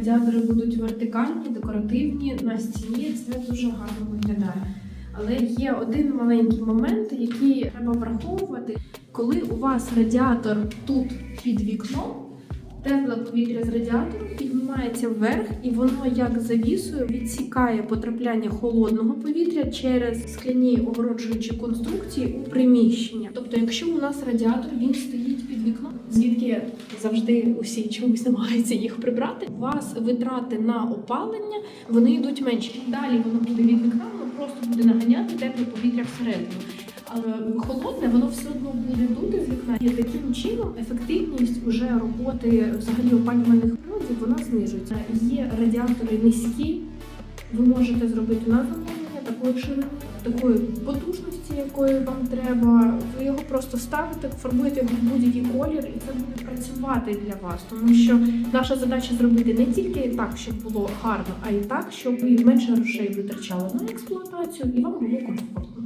радіатори будуть вертикальні, декоративні на стіні. Це дуже гарно виглядає. Але є один маленький момент, який треба враховувати, коли у вас радіатор тут під вікном. Тепле повітря з радіатору піднімається вверх, і воно як завісою відсікає потрапляння холодного повітря через скляні огороджуючі конструкції у приміщення. Тобто, якщо у нас радіатор він стоїть під вікном, звідки завжди усі чомусь намагаються їх прибрати, у вас витрати на опалення вони йдуть менші. Далі воно буде від вікна, воно просто буде наганяти тепле повітря всередину. Але холодне воно все одно буде дути з вікна. І таким чином ефективність уже роботи взагалі опалювальних приладів вона знижується. Є радіатори низькі. Ви можете зробити на замовлення такої такої потужності, якої вам треба. Ви його просто ставите, формуєте його в будь-який колір, і це буде працювати для вас. Тому що наша задача зробити не тільки так, щоб було гарно, а й так, щоб ви менше грошей витрачали на експлуатацію, і вам було комфортно.